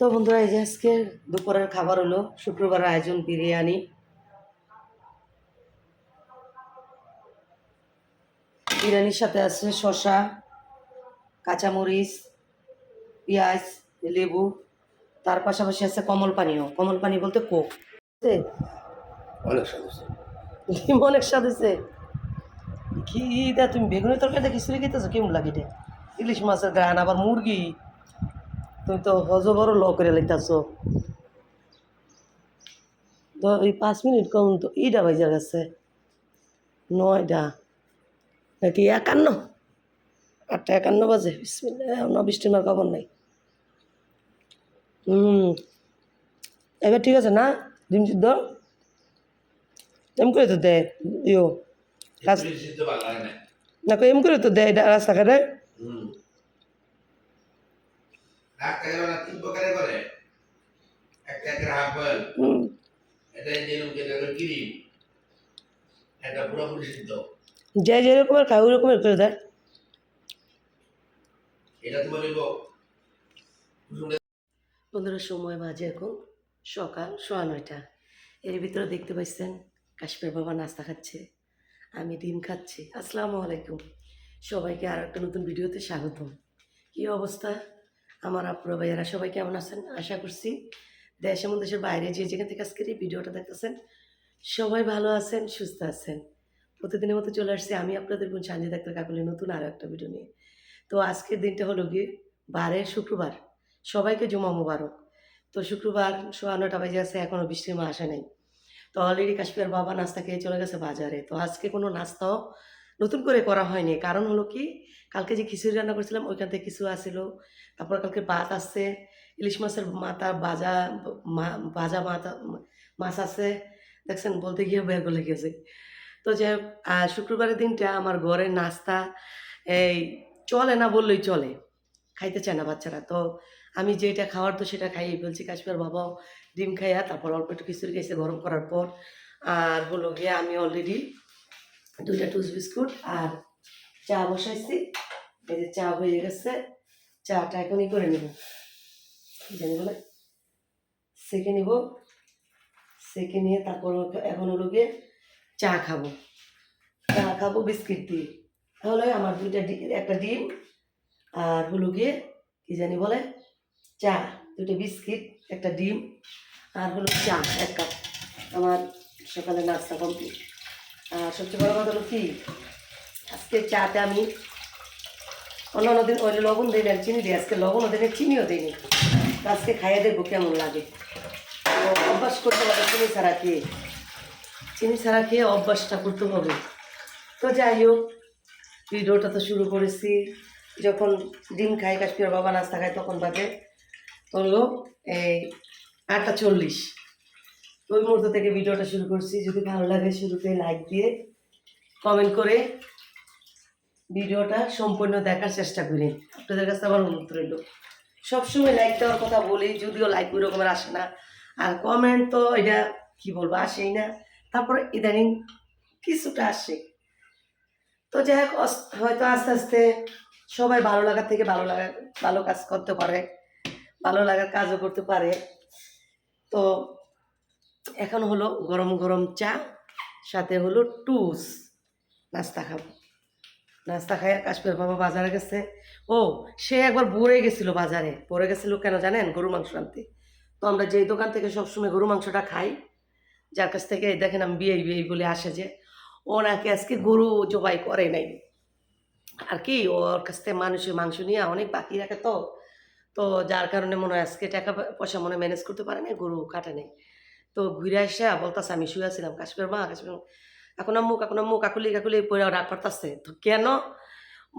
তো বন্ধুরা এই যে আজকে দুপুরের খাবার হলো শুক্রবার আয়োজন বিরিয়ানি। বিরিয়ানির সাথে আছে শসা কাঁচামরিচ পেঁয়াজ লেবু তার পাশাপাশি আছে কমল পানীয় কমল পানি বলতে কোক? অনেক সমস্যা ডিম অনেক স্বাদ হয়েছে। কি তুমি বেগুনি তরকারিটা খিচুড়ি খেতেছো কেমন লাগে ইলিশ মাছের গান আবার মুরগি। তুমি তো হজ বড় ল করে লাইতেছো। তো এই পাঁচ মিনিট কম তো ইটা বাজে গেছে। নয়টা নাকি একান্ন? আটটা একান্ন বাজে বিসমিল্লাহ ন বৃষ্টির মার খবর নাই। হুম এবার ঠিক আছে না? ডিম সিদ্ধ? এম করে তো দেয় ইয়ো না এম করে তো দেয় এটা রাস্তাঘাটে। হুম ডাক্তার না তিন প্রকারে করে। একটা গ্রাহক বল এটা যেরকম যেটা ক্রিম এটা পুরোপুরি সিদ্ধ। যে যেরকমের খায় ওই রকমের করে দেয় এটা তোমার হইব বন্ধুরা সময় বাজে এখন। সকাল সোয়া নয়টা। এর ভিতরে দেখতে পাচ্ছেন কাশ্মীর বাবা নাস্তা খাচ্ছে আমি ডিম খাচ্ছি। আসসালামু আলাইকুম। সবাইকে আর একটা নতুন ভিডিওতে স্বাগতম। কী অবস্থা? আমার আপুরা ভাইয়ারা, সবাই কেমন আছেন? আশা করছি দেশ এবং দেশের বাইরে যে যেখান থেকে আজকের এই ভিডিওটা দেখতেছেন, সবাই ভালো আছেন, সুস্থ আছেন। প্রতিদিনের মতো চলে আসছি আমি আপনাদের বোন সঞ্জয় ডাক্তার কাকুলি নতুন আরও একটা ভিডিও নিয়ে। তো আজকের দিনটা হলো গিয়ে বারে শুক্রবার। সবাইকে জুমা মুবারক। তো শুক্রবার সোয়া নটা বাজে আছে এখনও বৃষ্টির মা আসে নাই। তো অলরেডি কাশ্মীর বাবা নাস্তা খেয়ে চলে গেছে বাজারে। তো আজকে কোনো নাস্তাও নতুন করে করা হয়নি। কারণ হলো কি, কালকে যে খিচুড়ি রান্না করেছিলাম, ওইখান থেকে কিছু আসছিল তারপর কালকে ভাত আসছে, ইলিশ মাছের মাথা মা- ভাজা মাথা, মাছ আছে। দেখছেন, বলতে গিয়ে বের করে গেছে তো যে শুক্রবারের দিনটা আমার ঘরে নাস্তা, এই চলে না বললেই চলে। খাইতে চায় না বাচ্চারা। তো আমি যেটা খাওয়ার তো সেটা খাইয়ে ফেলছি। কাশ্মীর বাবাও ডিম খাইয়া, তারপর অল্প একটু খিচুড়ি খাইছে গরম করার পর। আর হলো গিয়ে আমি অলরেডি দুইটা টুস বিস্কুট আর চা বসাইছি। এই যে চা হয়ে গেছে, চাটা এখনই করে নেব। জানি বলে? সেকে নিব। সেকে নিয়ে তারপর এখন হলো গিয়ে চা খাব। চা খাব বিস্কিট দিয়ে। তাহলে আমার দুইটা একটা ডিম আর হলো গিয়ে কি জানি বলে? চা দুটো বিস্কিট একটা ডিম আর হলো চা, এক কাপ। আমার সকালে নাস্তা কমপ্লিট। সবচেয়ে বড় কথা হলো কি? আজকে চাতে আমি অন্যান্য দিন ওই লবণ দিই না, চিনি দিই। আজকে লবণও দিই না চিনিও দিইনি। আজকে খাইয়ে দেখব কেমন লাগে। অভ্যাস করতে হবে চিনি ছাড়া খেয়ে। চিনি ছাড়া খেয়ে অভ্যাসটা করতে হবে। তো যাই হোক, ভিডিওটা তো শুরু করেছি। যখন ডিম খাই কাশ্মীর বাবা নাস্তা খায়, তখন বাজে হলো এই আটটা চল্লিশ। ওই মুহূর্ত থেকে ভিডিওটা শুরু করছি। যদি ভালো লাগে শুরুতে লাইক দিয়ে কমেন্ট করে ভিডিওটা সম্পূর্ণ দেখার চেষ্টা করি। আপনাদের কাছে আমার অনুরোধ রইল। সবসময় লাইক দেওয়ার কথা বলি, যদিও লাইক ওই রকমের আসে না। আর কমেন্ট তো এটা কি বলব, আসেই না। তারপরে ইদানিং কিছুটা আসে। তো যাই হোক হয়তো আস্তে আস্তে সবাই ভালো লাগার থেকে ভালো লাগা, ভালো কাজ করতে পারে, ভালো লাগার কাজও করতে পারে। তো এখন হলো গরম গরম চা, সাথে হলো টুস। নাস্তা খাব। নাস্তা খাই কাশ্মীর বাবা বাজারে গেছে। ও, সে একবার পড়ে গেছিল বাজারে। পরে গেছিল কেন জানেন? গরু মাংস আনতে। তো আমরা যেই দোকান থেকে সবসময় গরু মাংসটা খাই, যার কাছ থেকে দেখেন আমি বিয়ে বিয়ে বলে আসে যে, ও নাকি আজকে গরু জবাই করে নাই। আর কি, ওর কাছ থেকে মানুষের মাংস নিয়ে অনেক বাকি রাখে তো। তো যার কারণে মনে হয় আজকে টাকা পয়সা মনে ম্যানেজ করতে পারে না গরু কাটে নেই। তো ঘুরে আসে বলতাছে আমি শুয়ে আছিলাম, কাশ্মীর মা, কাশ্মীর। এখন আম্মু এখন আম্মু কাকুলি কাকুলি পরে রাগ করতেছে। তো কেন?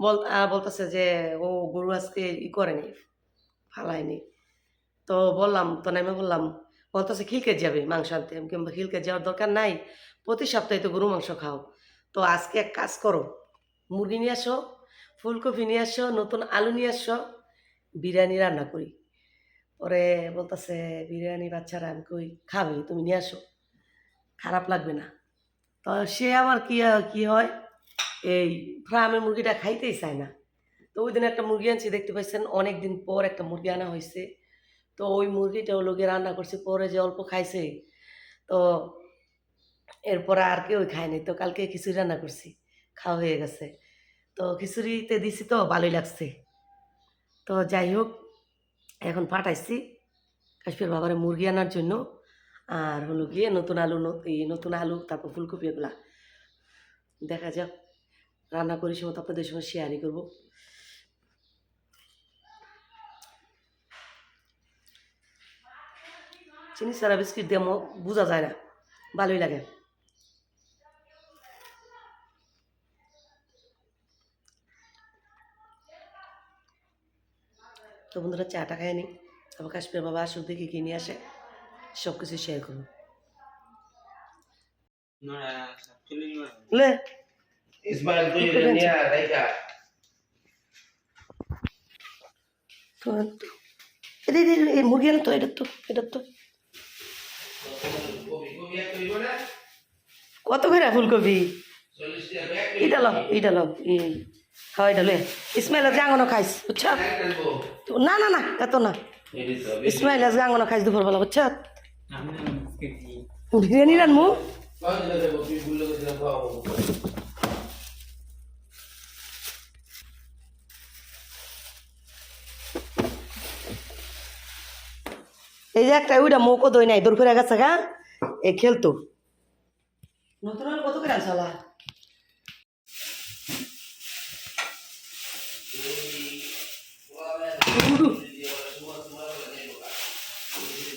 বল বলতেছে যে, ও গরু আজকে ই করেনি, ফালায়নি। তো বললাম, তো নেমে বললাম, বলতেছে খিলকে যাবে মাংস আনতে। কিংবা খিলকে যাওয়ার দরকার নাই, প্রতি সপ্তাহে তো গরু মাংস খাও। তো আজকে এক কাজ করো, মুরগি নিয়ে আসো, ফুলকপি নিয়ে আসো, নতুন আলু নিয়ে আসো, বিরিয়ানি রান্না করি। পরে বলতেছে, বিরিয়ানি বাচ্চারা আমি কই খাবে? তুমি নিয়ে আসো। খারাপ লাগবে না। তো সে আবার কি কি হয়? এই ফার্মের মুরগিটা খাইতেই চায় না। তো ওই দিন একটা মুরগি আনছি, দেখতে পাচ্ছেন অনেক দিন পর একটা মুরগি আনা হয়েছে তো ওই মুরগিটা লোকে রান্না করছে, পরে যে অল্প খাইছে। তো এরপর আর কেউ খায়নি তো কালকে খিচুড়ি রান্না করছি, খাওয়া হয়ে গেছে। তো খিচুড়িতে দিছি তো, ভালোই লাগছে। তো যাই হোক এখন পাঠাইছি। কাশ্মীর বাবারে মুরগি আনার জন্য। আর হলো গিয়ে নতুন আলু এই নতুন আলু, তারপর ফুলকপি এগুলা। দেখা যাক। রান্না করি, সময় আপনাদের সঙ্গে শেয়ারই করব। চিনি সারা বিস্কিট দিয়ে বোঝা যায় না। ভালোই লাগে। তো বন্ধুরা চাটা খায় নি। আমার কাশ্মীর বাবা আসুক দেখি কি নিয়ে আসে। সব কিছু শেয়ার লে। এই মুরগি তো এটা তো এটা তো? কত করে ফুলকপি? এটা লো এটা লো হ্যাঁ এটা লে ইসমাইল আজ গাঙ্গনো খাইস বুঝছ? না না না, এত না। ইসমাইল আজ গাঙ্গনো খাইস দুপুরবেলা, বুঝছ? বিরিয়ানি রানমু। এই যে একটা ওইটা মুখও দই নাই, দূর করে গেছে গা এ খেলতো। নতুন কত করে আনছালা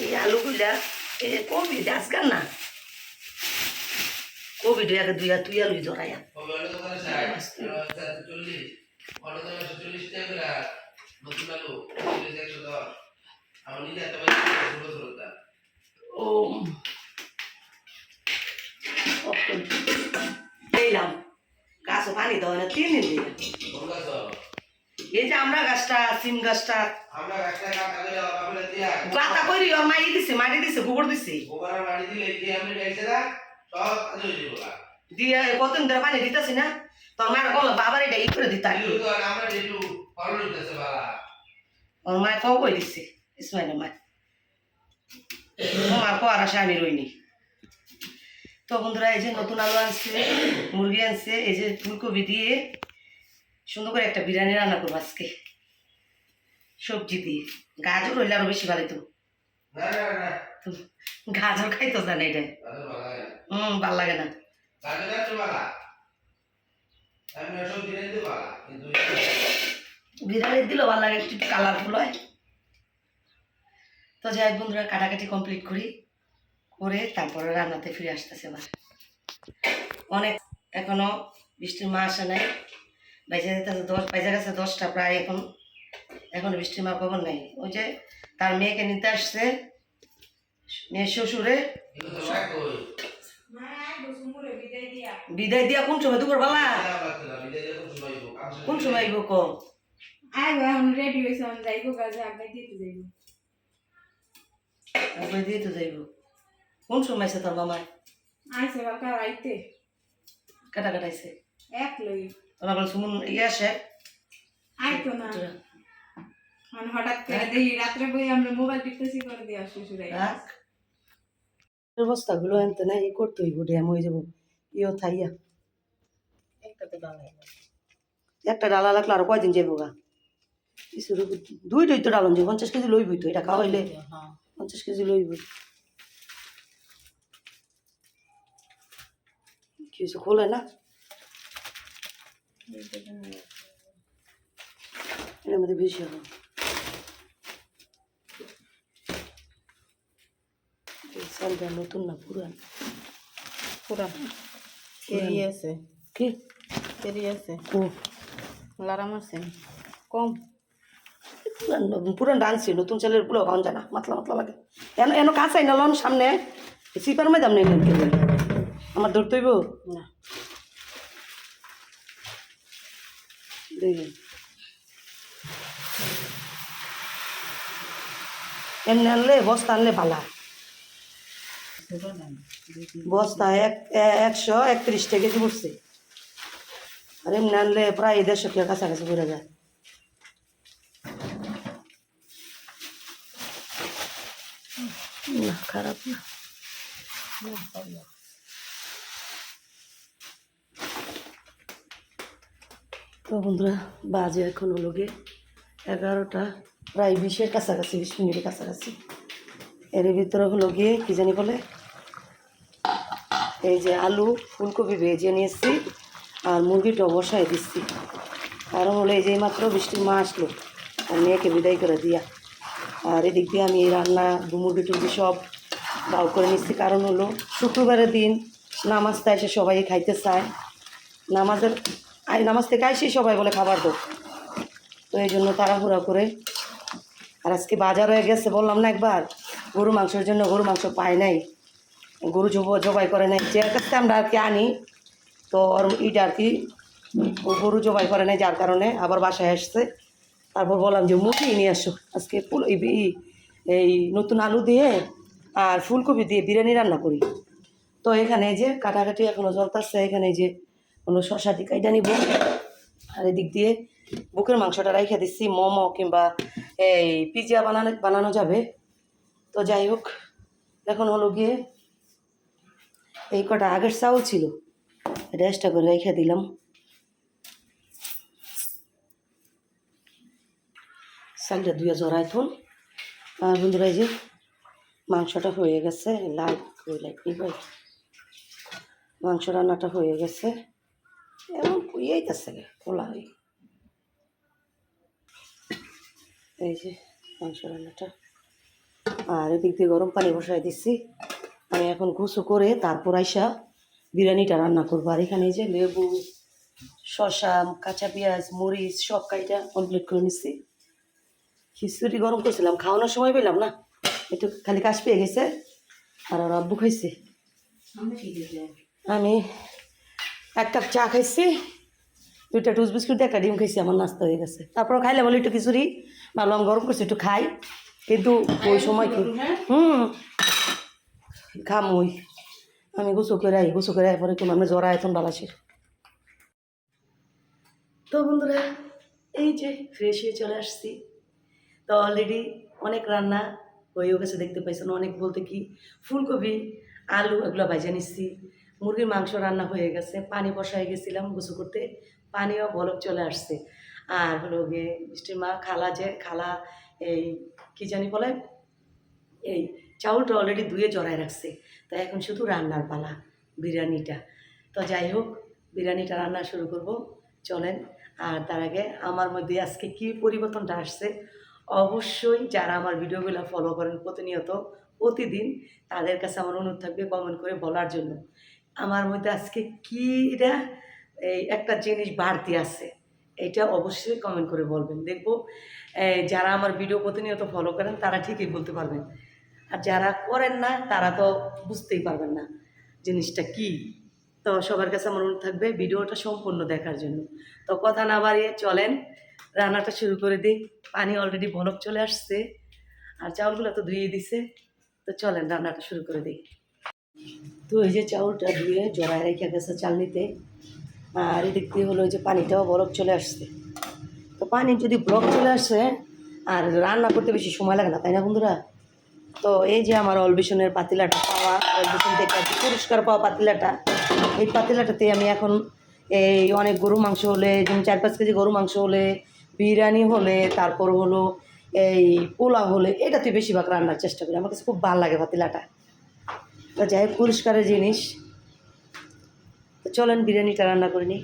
এই আলুগুলা এই যে কবি আজকাল না কবি দুয়াকে দুইয়া তুই আলু জড়াইয়া কবে হলো দোকানে ষাট চল্লিশ অটো তো একশো চল্লিশ টাকা করে নতুন পানি দেওয়া না তিন দিন দিলাম। গাছ এই যে আমরা গাছটা সিম গাছটা। কাটা করে মাই দিছে মাটি দিছে গোবর দিছে। দিয়ে কতদিন ধরে পানি দিতেছি না? তো আমার কল বাবার এটা ই করে দিতা আর ওর মায় কও কই দিছে? ইসমাইলের মায়। তোমার কোয়ার আশা আমি রইনি। তো বন্ধুরা এই যে নতুন আলু আনছে মুরগি আনছে এই যে ফুলকপি দিয়ে সুন্দর করে একটা বিরিয়ানি রান্না করব আজকে। সবজি দিয়ে। গাজর হইলে আরও বেশি ভালো তো গাজর খাইতো জানে এটা। গাজর ভালো লাগে না। হুম ভালো লাগে না। বিরিয়ানি দিলেও ভালো লাগে একটু কালারফুল হয়। তো যাই বন্ধুরা কাটাকাটি কমপ্লিট করি করে তারপরে রান্নাতে ফিরে আসতেছে আবার। অনেক এখনও বৃষ্টির মা আসে নাই বাইজে যেতেছে দশ বাইজে গেছে দশটা প্রায় এখন। এখনও বৃষ্টির মা খবর নাই। ওই যে তার মেয়েকে নিতে আসছে মেয়ের শ্বশুরে। বিদায় দিয়া। কোন সময়? দুপুর বেলা কোন সময় আইব ক আইবো এখন রেডি হয়েছে এখন যাইবো কাজে আগে দিতে যাইবো। তারপরে দিয়ে তো যাইব। কোন সময় আছে তোর মামায় আইসে কালকে রাইতে কাটা কাটাইছে এক লই ওরা বলে সুমন ইয়ে আসে আইতো না। মানে হঠাৎ করে দেখি রাত্রে বই আমরা মোবাইল টিপতেছি করে দিয়ে আসি রাখ বস্তাগুলো আনতে না ই করতে হইব ড্যাম হয়ে যাব। ইও থাইয়া। একটা ডালা লাগলে আরও কয়দিন যাব গা? কিছু দুইটাই তো ডালন যে পঞ্চাশ কেজি লইবই তো এটা খাওয়াইলে পঞ্চাশ কেজি লইবই কিছু খোলে না? এর মধ্যে বেশি হবে এই চালটা নতুন না পুরান পুরা কেরি আছে কি কেরি আছে ও লারাম আছে কম পুরান পুরান নতুন চালের পুরো খাওয়ান জানা মাতলা মাতলা লাগে এন এন কাঁচাই নিলাম সামনে সিপার মে দাম নিলাম কে আমার ধরতে হইব না দেখি এমনি আনলে বস্তা আনলে ভালা বস্তা এক একশো একত্রিশ কেজি পড়ছে আর এমনি আনলে প্রায় দেড়শো টাকা কাছাকাছি পড়ে যায়। না, খারাপ না। তো বন্ধুরা, বাজে এখন হলো গিয়ে এগারোটা, প্রায় বিশের কাছাকাছি, বিশ মিনিটের কাছাকাছি। এর ভিতরে হলো গিয়ে কী জানি বলে এই যে আলু, ফুলকপি ভেজে নিয়েছি আর মুরগিটা বসাই দিচ্ছি। কারণ হলো এই যে মাত্র বৃষ্টির মা আসলো, আর মেয়েকে বিদায় করে দিয়া। আর এদিক দিয়ে আমি এই রান্না দু মুরগি টুরগি সব বাউ করে নিচ্ছি। কারণ হলো শুক্রবারের দিন নামাজটা এসে সবাই খাইতে চায়। নামাজের নামাজ থেকে আসি সবাই বলে খাবার দো তো এই জন্য তাড়াহুড়া করে, আর আজকে বাজার হয়ে গেছে বললাম না একবার, গরু মাংসের জন্য গরু মাংস পাই নাই। গরু জব, জবাই করে নাই। যে কাছে আমরা আর কি আনি, তো ওর ইটা আর কি গরু জবাই করে নাই যার কারণে আবার বাসায় আসছে। তারপর বললাম যে মুখি নিয়ে আসো। আজকে ফুল, এই নতুন আলু দিয়ে আর ফুলকপি দিয়ে বিরিয়ানি রান্না করি। তো এখানে যে কাটাকাটি এখনও চলতেছে, এখানে যে কোনো শশা দিকে এটা নিব। আর এদিক দিয়ে বুকের মাংসটা রাইখে দিচ্ছি মোমো কিংবা এই পিজা বানানো বানানো যাবে। তো যাই হোক, এখন হলো গিয়ে এই কটা আগের চাউল ছিল এক্সট্রা করে রেখে দিলাম। চালটা ধুয়ে জড়াই থুন আর বন্ধুরা যে মাংসটা হয়ে গেছে লাইট লাইট নিবাই মাংস রান্নাটা হয়ে গেছে। এমন পুইয়েই গেছে খোলা হয়ে। এই যে মাংস রান্নাটা। আর এদিক দিয়ে গরম পানি বসাই দিচ্ছি আমি এখন গুছু করে তারপর আইসা বিরিয়ানিটা রান্না করব। আর এখানে যে লেবু শসা কাঁচা পেঁয়াজ মরিচ সব কাইটা কমপ্লিট করে নিচ্ছি খিচুড়ি গরম করছিলাম খাওয়ানোর সময় পেলাম না। একটু খালি কাশ পেয়ে গেছে আর ওর আব্বু খাইছে। আমি এক কাপ চা খাইছি দুইটা টুস বিস্কুট একটা ডিম খাইছি আমার নাস্তা হয়ে গেছে। তারপর খাইলে বলি একটু খিচুড়ি ভাবলাম গরম করছি একটু খাই। কিন্তু ওই সময় কি হুম। খাম ওই আমি গুছু করে আই গুছু করে পরে কোনো আমি জ্বরা এখন বালাসির তো বন্ধুরা, এই যে ফ্রেশ হয়ে চলে আসছি। তো অলরেডি অনেক রান্না হয়েও গেছে, দেখতে পাইছেন। অনেক বলতে কি, ফুলকপি, আলু এগুলো ভাজা নিচ্ছি। মুরগির মাংস রান্না হয়ে গেছে, পানি বসাই গেছিলাম গোসু করতে। পানিও বলক চলে আসছে। আর হলো গিয়ে মিষ্টির মা, খালা যে, খালা এই কি জানি বলে? এই চাউলটা অলরেডি ধুয়ে জড়ায় রাখছে। তো এখন শুধু রান্নার পালা, বিরিয়ানিটা। তো যাই হোক, বিরিয়ানিটা রান্না শুরু করব। চলেন, আর তার আগে আমার মধ্যে আজকে কি পরিবর্তনটা আসছে? অবশ্যই যারা আমার ভিডিওগুলো ফলো করেন প্রতিনিয়ত, প্রতিদিন, তাদের কাছে আমার অনুরোধ থাকবে কমেন্ট করে বলার জন্য। আমার মধ্যে আজকে কীটা এই একটা জিনিস বাড়তি আছে, এটা অবশ্যই কমেন্ট করে বলবেন। দেখব যারা আমার ভিডিও প্রতিনিয়ত ফলো করেন, তারা ঠিকই বলতে পারবেন। আর যারা করেন না, তারা তো বুঝতেই পারবেন না জিনিসটা কি। তো সবার কাছে আমার অনুরোধ থাকবে ভিডিওটা সম্পূর্ণ দেখার জন্য। তো কথা না বাড়িয়ে চলেন, রান্নাটা শুরু করে দিই। পানি অলরেডি বলক চলে আসছে, আর চাউলগুলো তো ধুয়ে দিছে। তো চলেন, রান্নাটা শুরু করে দিই। তো এই যে চাউলটা ধুয়ে জড়ায় রেখে গেছে চালনিতে, আর এদিক দিয়ে হলো যে পানিটাও বরফ চলে আসছে। তো পানি যদি ব্লক চলে আসে, আর রান্না করতে বেশি সময় লাগে না, তাই না বন্ধুরা? তো এই যে আমার অলবিশনের পাতিলাটা পাওয়া অলবিশন থেকে পুরস্কার পাওয়া পাতিলাটা, এই পাতিলাটাতে আমি এখন এই অনেক গরু মাংস হলে, যেমন চার পাঁচ কেজি গরু মাংস হলে, বিরিয়ানি হলে, তারপর হলো এই পোলাও হলে, এটাতে বেশিরভাগ রান্নার চেষ্টা করি। আমার কাছে খুব ভালো লাগে পাতিলাটা। তো যাই হোক পুরস্কারের জিনিস। তো চলেন, বিরিয়ানিটা রান্না করে নিই।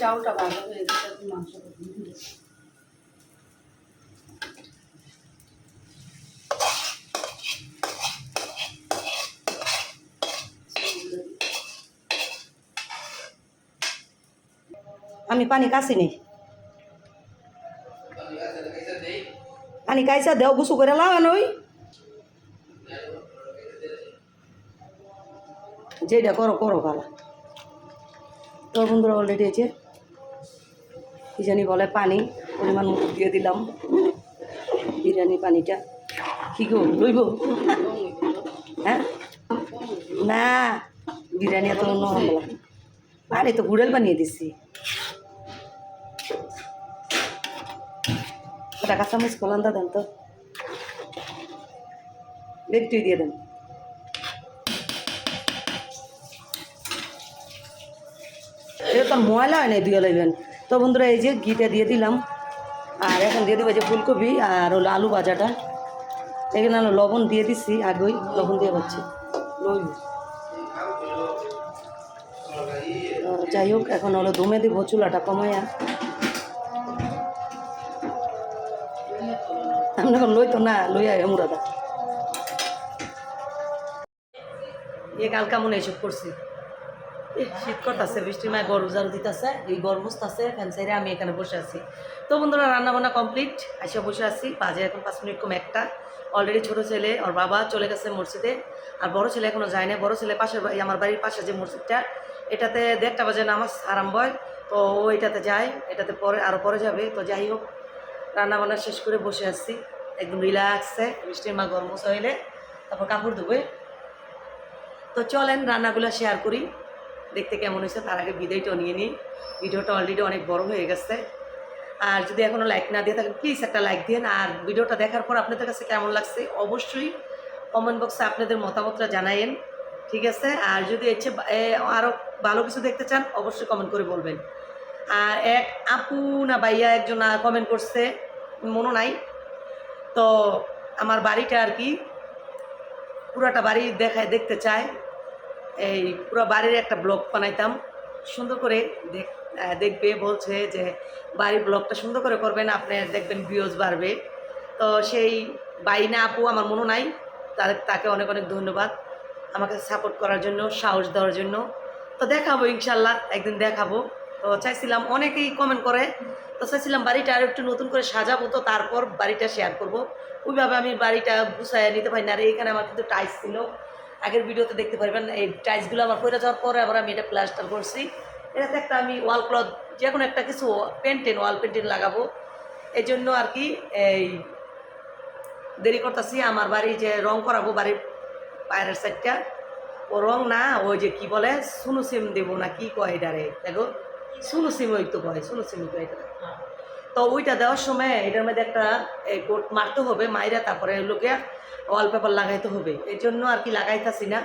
চাউটা ভালো হয়ে গেছে মাংস আমি পানি কাছি নেই পানি কাইসা দেও গুছু করে লাগানো ওই যেটা করো করো ভালো তো বন্ধুরা অলরেডি আছে। কি জানি বলে পানি পরিমাণ মতো দিয়ে দিলাম। বিরিয়ানি পানিটা। কি গো লইব হ্যাঁ না বিরিয়ানি এত নরম পানি তো গুড়েল বানিয়ে দিছি। ওটা কাঁচামরিচ কলান্দা দেন তো একটুই দিয়ে দেন এটা তো ময়লা হয় না দিয়ে লাগবেন তো বন্ধুরা এই যে ঘিটা দিয়ে দিলাম আর এখন দিয়ে দেবো যে ফুলকপি আর হলো আলু ভাজাটা এখানে হলো লবণ দিয়ে দিছি আগেই লবণ দিয়ে হচ্ছে যাই হোক এখন হলো দমে দিব চুলাটা কমাইয়া আমরা এখন লইতো না, লইয়া মুরাদা। এ কালকা মনে এসব করছি? শীত করতেছে, বৃষ্টির মায় গরম জারু দিতেছে, এই গরম আছে ফ্যান সাইডে আমি এখানে বসে আছি। তো বন্ধুরা রান্না বান্না কমপ্লিট এসে বসে আছি, বাজে এখন পাঁচ মিনিট কম একটা। অলরেডি ছোট ছেলে, ওর বাবা চলে গেছে মসজিদে, আর বড় ছেলে এখনও যায় না বড় ছেলে পাশের আমার বাড়ির পাশে যে মসজিদটা, এটাতে দেড়টা বাজে নামাজ আরম্ভ হয় তো ও এটাতে যায়, এটাতে পরে আরও পরে যাবে। তো যাই হোক, রান্নাবান্না শেষ করে বসে আছি। একদম রিল্যাক্সে বৃষ্টির মা গরম হইলে তারপর কাপড় ধুবে। তো চলেন রান্নাগুলো শেয়ার করি, দেখতে কেমন হয়েছে, তার আগে বিদায়টাও নিয়ে নিই। ভিডিওটা অলরেডি অনেক বড় হয়ে গেছে। আর যদি এখনও লাইক না দিয়ে থাকেন প্লিজ একটা লাইক দিন আর ভিডিওটা দেখার পর আপনাদের কাছে কেমন লাগছে, অবশ্যই কমেন্ট বক্সে আপনাদের মতামতটা জানায়েন, ঠিক আছে? আর যদি এসে আরও ভালো কিছু দেখতে চান, অবশ্যই কমেন্ট করে বলবেন। আর এক, আপু না ভাইয়া একজন কমেন্ট করছে মনে নাই। তো আমার বাড়িটা আর কি পুরাটা বাড়ি দেখায়, দেখতে চায়। এই পুরো বাড়ির একটা ব্লগ বানাইতাম। সুন্দর করে দেখ দেখবে, বলছে যে বাড়ির ব্লগটা সুন্দর করে করবেন, আপনি দেখবেন ভিউজ বাড়বে। তো সেই বাইনা আপু আমার মনে নাই তাদের তাকে অনেক অনেক ধন্যবাদ আমাকে সাপোর্ট করার জন্য, সাহস দেওয়ার জন্য। তো দেখাবো ইনশাল্লাহ, একদিন দেখাবো। তো চাইছিলাম অনেকেই কমেন্ট করে। তো চাইছিলাম বাড়িটা আর একটু নতুন করে সাজাবো, তো তারপর বাড়িটা শেয়ার করব। ওইভাবে আমি বাড়িটা গুছাইয়া নিতে পারি না। আর এইখানে আমার কিন্তু টাইস ছিল। আগের ভিডিওতে দেখতে পারবেন, এই টাইলসগুলো আমার পরে যাওয়ার পরে আবার আমি এটা প্লাস্টার করছি। এটাতে একটা আমি ওয়াল ক্লথ যে কোনো একটা কিছু পেন্টেন ওয়াল পেন্টেন লাগাবো। এই জন্য আর কি এই দেরি করতেছি, আমার বাড়ি যে রং করাবো বাড়ির বাইরের সাইডটা ও রং না, ওই যে কি বলে সুনু সিম দেবো না, কি কয় এটারে? দেখো। সুনু সিম ওই তো কয় সুনু সিম কয় এটা। তো ওইটা দেওয়ার সময় এটার মধ্যে একটা কোট মারতে হবে, মাইরা তারপরে লোকে ওয়ালপেপার লাগাইতে হবে। এই জন্য আর কি লাগাইতেছি না।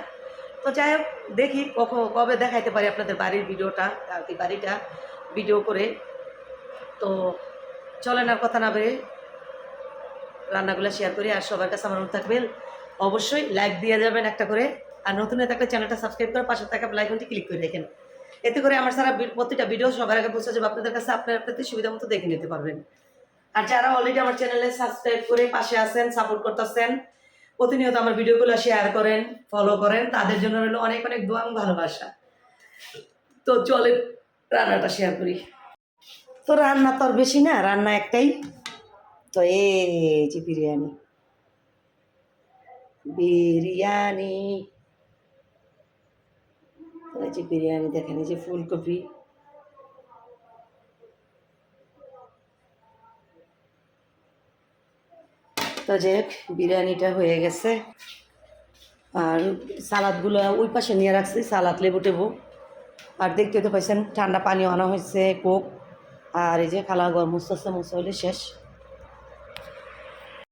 তো যাই হোক, দেখি কখন কবে দেখাইতে পারি আপনাদের বাড়ির ভিডিওটা, আর কি বাড়িটা ভিডিও করে। তো চলেন আর কথা না বেড়ে রান্নাগুলো শেয়ার করি, আর সবার কাছে আমার থাকবেন, অবশ্যই লাইক দিয়ে যাবেন একটা করে। আর নতুন হয়ে থাকলে চ্যানেলটা সাবস্ক্রাইব করে পাশে থাকা লাইকনটি ক্লিক করে রেখেন। এতে করে আমার সারা প্রতিটা ভিডিও সবার আগে পৌঁছে যাবে। আপনাদের কাছে আপনার আপনাদের সুবিধা মতো দেখে নিতে পারবেন। আর যারা অলরেডি আমার চ্যানেলে সাবস্ক্রাইব করে পাশে আছেন সাপোর্ট করতেছেন, প্রতিনিয়ত আমার ভিডিওগুলো শেয়ার করেন ফলো করেন, তাদের জন্য রইল অনেক অনেক দোয়া ভালোবাসা। তো চলে রান্নাটা শেয়ার করি। তো রান্না তো আর বেশি না, রান্না একটাই। তো এই যে বিরিয়ানি। বিরিয়ানি। এই যে বিরিয়ানি, দেখেন এই যে ফুলকপি। তো যে বিরিয়ানিটা হয়ে গেছে। আর সালাদগুলো ওই পাশে নিয়ে রাখছি, সালাদ লেবু টেবু আর দেখতে তো পাইছেন, ঠান্ডা পানি আনা হয়েছে, কোক। আর এই যে খালা গরম মুস্তাছে মুসা হলে শেষ।